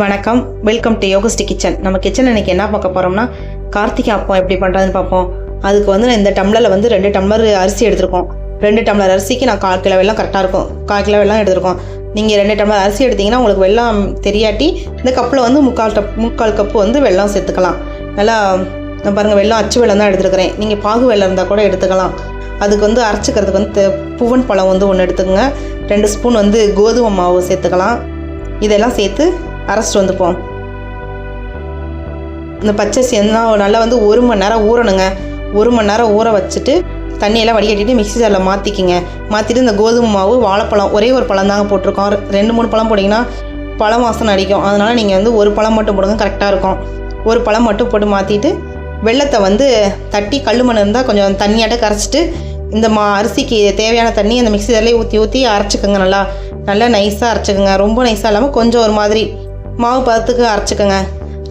வணக்கம். Welcome to யோகஸ்டி kitchen நம்ம கிச்சன் இன்னைக்கு என்ன பார்க்க போகிறோம்னா கார்த்திகை அப்பம் எப்படி பண்ணுறதுன்னு பார்ப்போம். அதுக்கு வந்து நான் இந்த டம்ளரில் வந்து ரெண்டு டம்ளர் அரிசி எடுத்திருக்கோம். ரெண்டு டம்ளர் அரிசிக்கு நான் கால் கிலோ வெள்ளம் கரெக்டாக இருக்கும். கால் கிலோ வெள்ளம் எடுத்திருக்கோம். நீங்கள் ரெண்டு டம்ளர் அரிசி எடுத்தீங்கன்னா உங்களுக்கு வெள்ளம் தெரியாட்டி இந்த கப்பில் வந்து முக்கால் டப் முக்கால் கப்பு வந்து வெல்லம் சேர்த்துக்கலாம். நல்லா நான் பாருங்கள் வெள்ளம் அச்சு வெள்ளம் தான் எடுத்துருக்கிறேன். நீங்கள் பாகு வெள்ளம் இருந்தால் கூட எடுத்துக்கலாம். அதுக்கு வந்து அரைச்சிக்கிறதுக்கு வந்து பூவன் பழம் வந்து ஒன்று எடுத்துக்கோங்க. ரெண்டு ஸ்பூன் வந்து கோதுமை மாவு சேர்த்துக்கலாம். இதெல்லாம் சேர்த்து அரைச்சிட்டு வந்துப்போம் இந்த பச்சரிசி என்ன நல்லா வந்து ஒரு மணி நேரம் ஊறணுங்க. ஒரு மணி நேரம் ஊற வச்சுட்டு தண்ணியெல்லாம் வடிகட்டிட்டு மிக்ஸி ஜாரில் மாற்றிக்கிங்க மாற்றிட்டு இந்த கோதுமை மாவு வாழைப்பழம் ஒரே ஒரு பழம் தாங்க போட்டிருக்கோம். ரெண்டு மூணு பழம் போட்டிங்கன்னா பழம் வாசனை அடிக்கும். அதனால் நீங்கள் வந்து ஒரு பழம் மட்டும் போடுங்க கரெக்டாக இருக்கும். ஒரு பழம் மட்டும் போட்டு மாற்றிட்டு வெள்ளத்தை வந்து தட்டி கல் மண் இருந்தால் கொஞ்சம் தண்ணியாட்ட கரைச்சிட்டு இந்த மா அரிசிக்கு தேவையான தண்ணி அந்த மிக்ஸி ஜாரிலே ஊற்றி ஊற்றி அரைச்சிக்கோங்க நல்லா. நல்லா நைஸாக அரைச்சிக்கோங்க. ரொம்ப நைஸாக இல்லாமல் கொஞ்சம் ஒரு மாதிரி மாவு பதத்துக்கு அரைச்சிக்கோங்க.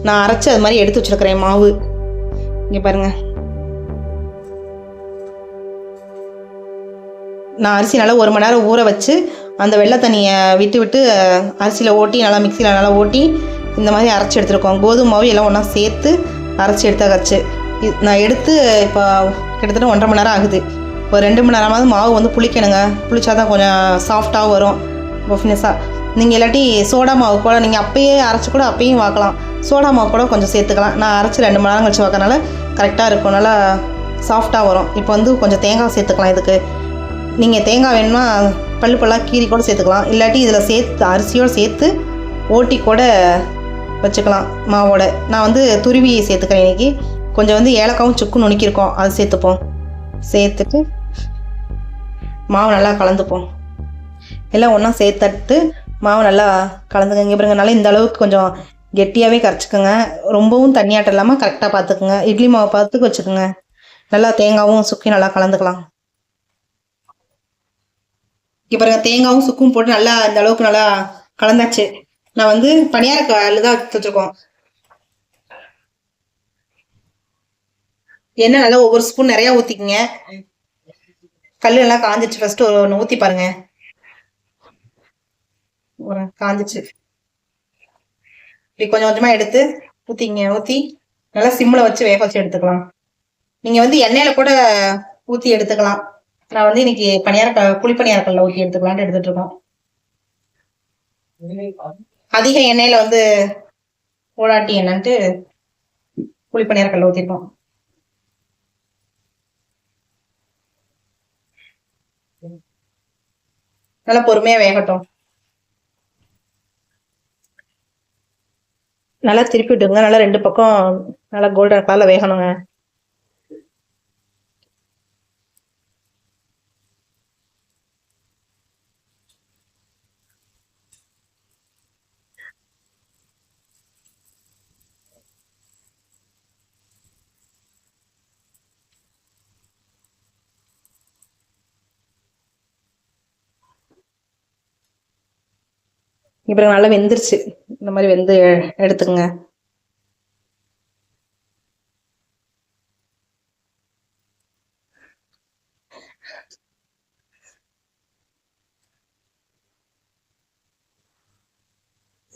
நான் அரைச்சி அது மாதிரி எடுத்து வச்சுருக்கிறேன் மாவு. இங்கே பாருங்கள் நான் அரிசி நல்லா ஒரு மணி நேரம் ஊற வச்சு அந்த வெள்ளை தண்ணியை விட்டு விட்டு அரிசியில் ஓட்டி நல்லா மிக்சியில் நல்லா ஓட்டி இந்த மாதிரி அரைச்சி எடுத்துருக்கோம். கோதுமை மாவு எல்லாம் ஒன்றா சேர்த்து அரைச்சி எடுத்தாச்சு. இது நான் எடுத்து இப்போ கிட்டத்தட்ட ஒன்றரை மணி நேரம் ஆகுது. ஒரு ரெண்டு மணி நேரமாவது மாவு வந்து புளிக்கணுங்க. புளிச்சா தான் கொஞ்சம் சாஃப்டாக வரும். பஃப்னஸாக நீங்கள் இல்லாட்டி சோடா மாவு கூட நீங்கள் அப்பயே அரைச்சி கூட அப்பயும் வாக்கலாம். சோடா மாவு கூட கொஞ்சம் சேர்த்துக்கலாம். நான் அரைச்சி ரெண்டு மணி நேரம் கழிச்சு வாக்கறனால கரெக்டாக இருக்கும். நல்லா சாஃப்டாக வரும். இப்போ வந்து கொஞ்சம் தேங்காய் சேர்த்துக்கலாம் இதுக்கு. நீங்கள் தேங்காய் வேணும்னா பல்லு பல்லாக கீரி கூட சேர்த்துக்கலாம். இல்லாட்டி இதில் சேர்த்து அரிசியோடு சேர்த்து ஓட்டி கூட வச்சுக்கலாம் மாவோட. நான் வந்து துருவி சேர்த்துக்கிறேன் இன்னைக்கு. கொஞ்சம் வந்து ஏலக்காவும் சுக்கு நுணுக்கியிருக்கோம். அது சேர்த்துப்போம். சேர்த்துட்டு மாவு நல்லா கலந்துப்போம். எல்லாம் ஒன்றா சேர்த்தட்டு மாவு நல்லா கலந்துக்கங்க. பாருங்க நல்லா இந்த அளவுக்கு கொஞ்சம் கெட்டியாகவே கரைச்சிக்கோங்க. ரொம்பவும் தண்ணியாட்டம் இல்லாமல் கரெக்டாக பார்த்துக்குங்க இட்லி மாவை பார்த்துக்கு வச்சுக்கோங்க. நல்லா தேங்காவும் சுக்கி நல்லா கலந்துக்கலாம். இப்போ தேங்காவும் சுக்கும் போட்டு நல்லா இந்த அளவுக்கு நல்லா கலந்தாச்சு. நான் வந்து பனியார கல் தான் வச்சுருக்கோம். வச்சிருக்கோம் எண்ணெய் நல்லா ஒவ்வொரு ஸ்பூன் நிறையா ஊற்றிக்கிங்க கல் நல்லா காஞ்சிச்சு ஃபஸ்ட்டு ஒன்று ஊற்றி பாருங்கள் காஞ்சிச்சு. இப்படி கொஞ்சம் கொஞ்சமாக எடுத்து ஊற்றிங்க ஊற்றி நல்லா சிம்மில் வச்சு வேக வச்சு எடுத்துக்கலாம். நீங்கள் வந்து எண்ணெயில் கூட ஊற்றி எடுத்துக்கலாம். நான் வந்து இன்னைக்கு பணியார க- குழி பணியார ஊற்றி எடுத்துக்கலாம்னு எடுத்துட்டு இருக்கோம். அதிக எண்ணெயில வந்து ஓடாட்டி என்னன்ட்டு குழி பணியார கல்ல நல்லா பொறுமையா வேகட்டும். நல்லா திருப்பி விட்டுங்க நல்லா ரெண்டு பக்கம் நல்லா கோல்டன் கலர்ல வேகணுங்க. இப்போ நல்லா வெந்துருச்சு. இந்த மாதிரி வெந்து எடுத்துங்க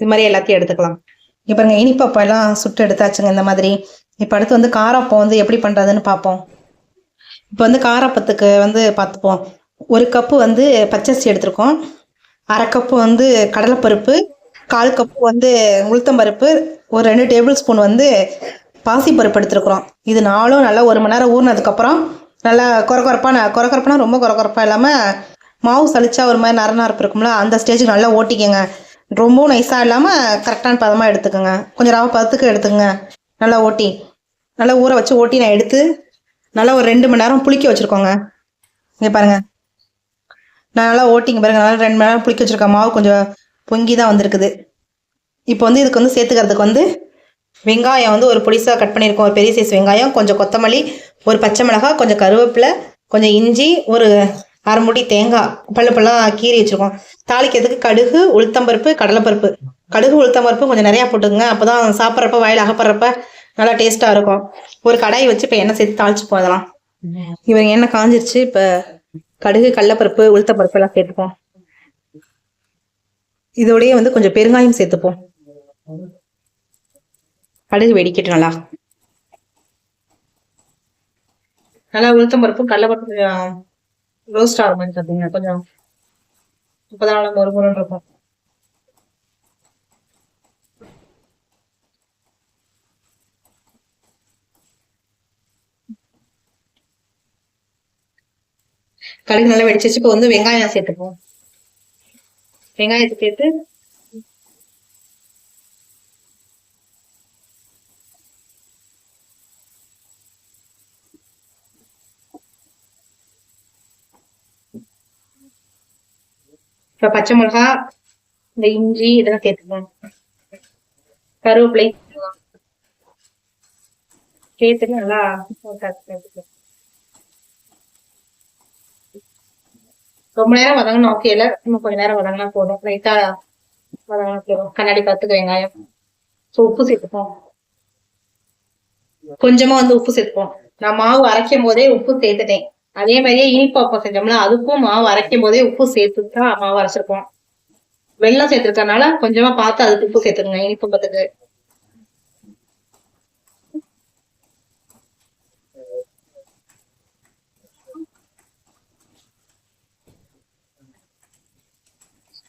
இது மாதிரி எல்லாத்தையும் எடுத்துக்கலாம். இங்கே பாருங்க இனிப்பப்பம் எல்லாம் சுட்டு எடுத்தாச்சுங்க இந்த மாதிரி. இப்போ அடுத்து வந்து காரப்பம் வந்து எப்படி பண்ணுறதுன்னு பார்ப்போம் இப்போ வந்து காரப்பத்துக்கு வந்து பார்த்துப்போம் ஒரு கப்பு வந்து பச்சரிசி எடுத்திருக்கோம். அரை கப்பு வந்து கடலைப்பருப்பு கால் கப்பு வந்து உளுத்தம்பருப்பு ஒரு ரெண்டு டேபிள் ஸ்பூன் வந்து பாசிப்பருப்பு எடுத்துருக்குறோம். இது நாலும் நல்லா ஒரு மணி நேரம் ஊறினதுக்கப்புறம் நல்லா குறக்குறப்பான குறக்குறப்பான ரொம்ப குறக்குறப்பா இல்லாமல் மாவு சலிச்சா ஒரு மாதிரி நர நரப்பு இருக்கும்ல அந்த ஸ்டேஜுக்கு நல்லா ஓட்டிக்கோங்க. ரொம்பவும் நைஸாக இல்லாமல் கரெக்டான பதமாக எடுத்துக்கோங்க. கொஞ்சம் ரவை பதத்துக்கு எடுத்துக்கங்க. நல்லா ஓட்டி நல்லா ஊற வச்சு ஓட்டி நான் எடுத்து நல்லா ஒரு ரெண்டு மணி நேரம் புளிக்க வச்சுருக்கோங்க. இங்கே பாருங்கள் நான் நல்லா ஓட்டிங்க பாருங்கள் நல்லா ரெண்டு மணி நேரம் புளிக்க வச்சுருக்கேன். மாவு கொஞ்சம் பொங்கி தான் வந்திருக்குது. இப்போ வந்து இதுக்கு வந்து சேர்த்துக்கிறதுக்கு வந்து வெங்காயம் வந்து ஒரு பொடிசாக கட் பண்ணியிருக்கோம். ஒரு பெரிய சைஸ் வெங்காயம் கொஞ்சம் கொத்தமல்லி ஒரு பச்சை மிளகாய் கொஞ்சம் கருவேப்பிலை கொஞ்சம் இஞ்சி ஒரு அரை முடி தேங்காய் பல்லு பல்லாம் கீறி வச்சுருக்கோம். தாளிக்கிறதுக்கு கடுகு உளுத்தம்பருப்பு கடலைப்பருப்பு. கடுகு உளுத்தம்பருப்பு கொஞ்சம் நிறையா போட்டுக்கங்க. அப்போ தான் சாப்பிட்றப்ப வாயில் அகப்படுறப்ப நல்லா டேஸ்ட்டாக இருக்கும். ஒரு கடாய் வச்சு இப்போ எண்ணெய் சேர்த்து தாளிச்சு போதலாம் இவங்க எண்ணெய் காஞ்சிருச்சு. இப்போ கடுகு கடலைப்பருப்பு உளுத்தம்பருப்பு எல்லாம் சேர்த்துப்போம். இதோடயே வந்து கொஞ்சம் பெருங்காயம் சேர்த்துப்போம். கடுகு வெடிக்கட்டும் நல்லா நல்லா உளுத்தம் பருப்பு கடலப்பருப்பு கொஞ்சம் ரோஸ்ட் ஆகிற மாதிரி பார்த்தீங்கன்னா கொஞ்சம் முப்பதாம் நாள் மொறு மொறுன்னு இருக்கும். கடுகு நல்லா வெடிச்சிச்சு இப்போ வந்து வெங்காயம் சேர்த்துப்போம். வெங்காயத்தை சேர்த்து இப்போ பச்சை மிளகா இந்த இஞ்சி இதெல்லாம் சேர்த்துப்போம் கருவேப்பிலை சேர்த்துட்டு நல்லா ரொம்ப நேரம் வதங்கணும். ஓகே இல்லை இன்னும் கொஞ்ச நேரம் வதங்கினா போதும். லைட்டா வதங்கினா போதும் கண்ணாடி பார்த்துக்க வெங்காயம். ஸோ உப்பு சேர்த்துப்போம். கொஞ்சமா வந்து உப்பு சேர்த்துப்போம். நான் மாவு அரைக்கும் போதே உப்பு சேர்த்துட்டேன். அதே மாதிரியே இனிப்பாப்பா செஞ்சோம்னா அதுக்கும் மாவு அரைக்கும் போதே உப்பு சேர்த்து தான் மாவு அரைச்சிருப்போம். வெள்ளம் சேர்த்துருக்கனால கொஞ்சமா பார்த்து அதுக்கு உப்பு சேர்த்துருங்க இனிப்பு பத்துக்கு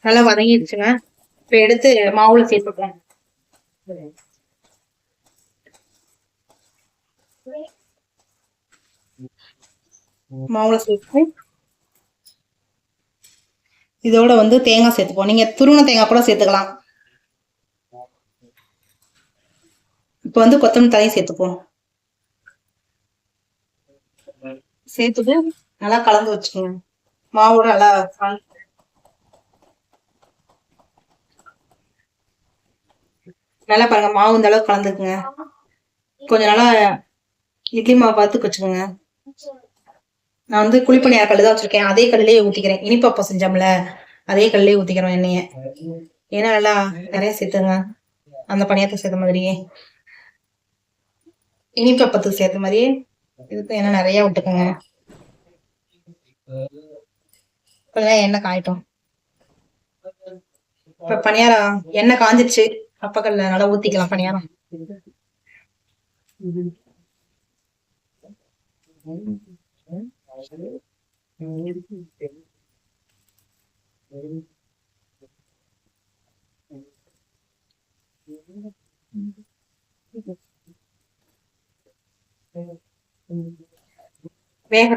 நல்லா வதங்கிடுச்சுங்க. இப்ப எடுத்து மாவுல சேர்த்துக்கலாம் மாவுல சேர்த்து இதோட வந்து தேங்காய் சேர்த்துப்போம். நீங்க துருண தேங்காய் கூட சேர்த்துக்கலாம். இப்போ வந்து கொத்தமல்லி தலையும் சேர்த்துப்போம். சேர்த்துட்டு நல்லா கலந்து வச்சுக்கோங்க. மாவோட நல்லா நல்லா பாருங்க மாவு இந்த அளவுக்கு கலந்துக்குங்க. கொஞ்சம் நல்லா இட்லி மாவு பார்த்து வச்சுக்கோங்க. நான் வந்து குழிப்பணியார் கல் தான் வச்சிருக்கேன். அதே கல்லிலேயே ஊத்திக்கிறேன். இனிப்பப்பம் செஞ்சோம்ல அதே கல்லே ஊத்திக்கிறோம் எண்ணெய ஏன்னா நல்லா நிறைய சேர்த்துங்க. அந்த பணியாரத்தை சேர்த்த மாதிரியே. இனிப்பப்பத்துக்கு சேர்த்த மாதிரியே இதுக்கு எண்ணெய் நிறைய விட்டுக்கோங்க. எண்ணெய் காயட்டும். இப்ப பணியாரம் எண்ணெய் காஞ்சிச்சு அப்பக்கல்ல நல்லா ஊத்திக்கலாம் பணியாரம். வேக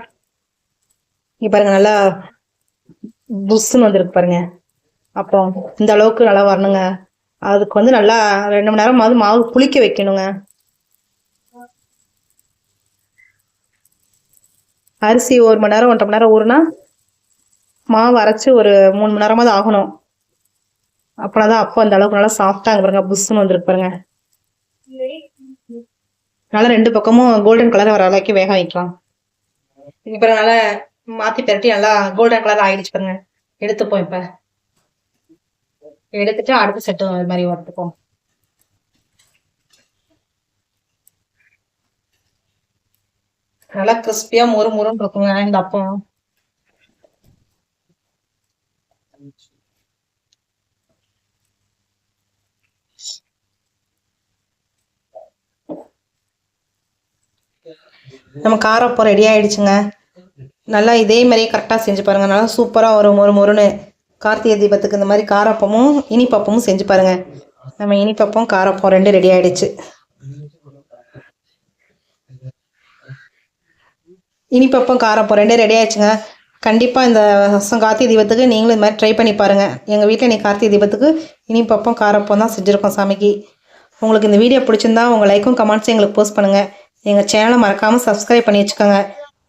இங்க பாருங்க நல்லா புஷ்ன்னு வந்திருக்கு பாருங்க. அப்புறம் இந்த அளவுக்கு நல்லா வரணுங்க. அதுக்கு வந்து நல்லா ரெண்டு மணி நேரம் மாவு புளிக்க வைக்கணுங்க. அரிசி ஒரு மணி நேரம் ஒன்றரை மணி நேரம் ஊறுனா மாவு அரைச்சி ஒரு மூணு மணி நேரமாவது ஆகணும். அப்படின்னா தான் அப்போ அந்த அளவுக்கு நல்லா சாஃப்டாங்க பாருங்க புஷ்ஷுன்னு வந்துருக்கு பாருங்க. நல்லா ரெண்டு பக்கமும் கோல்டன் கலர் வர அளவுக்கு வேக வைக்கலாம். இப்போ நல்லா மாற்றி பெரட்டி நல்லா கோல்டன் கலர் ஆயிடுச்சு பாருங்க. எடுத்துப்போம் இப்போ. எடுத்துட்டு அடுத்த செட்டு அது மாதிரி வரத்துக்கும் நல்லா கிறிஸ்பியா மொறு மொறுன்னு இருக்குங்க இந்த அப்பம். நம்ம காரப்போ ரெடி ஆயிடுச்சுங்க. நல்லா இதே மாதிரியே கரெக்டாக செஞ்சு பாருங்க. நல்லா சூப்பராக வரும் மொறு மொறுன்னு கார்த்திகை தீபத்துக்கு இந்த மாதிரி காரப்பமும் இனிப்பப்பமும் செஞ்சு பாருங்க. நம்ம இனிப்பப்பம் காரப்பம் ரெண்டு ரெடி ஆயிடுச்சு. இனிப்பப்பம் காரப்பம் ரெண்டே ரெடி ஆயிடுச்சுங்க. கண்டிப்பாக இந்த வருஷம் கார்த்திகை தீபத்துக்கு நீங்களும் இது மாதிரி ட்ரை பண்ணி பாருங்கள் எங்கள் வீட்டில் நீ கார்த்திகை தீபத்துக்கு இனிப்பப்பம் காரப்பம் தான் செஞ்சுருக்கோம் சாமிக்கு. உங்களுக்கு இந்த வீடியோ பிடிச்சிருந்தா உங்கள் லைக்கும் கமெண்ட்ஸும் எங்களுக்கு போஸ்ட் பண்ணுங்கள் எங்கள் சேனலை மறக்காமல் சப்ஸ்கிரைப் பண்ணி வச்சுக்கோங்க.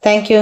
தேங்க்யூ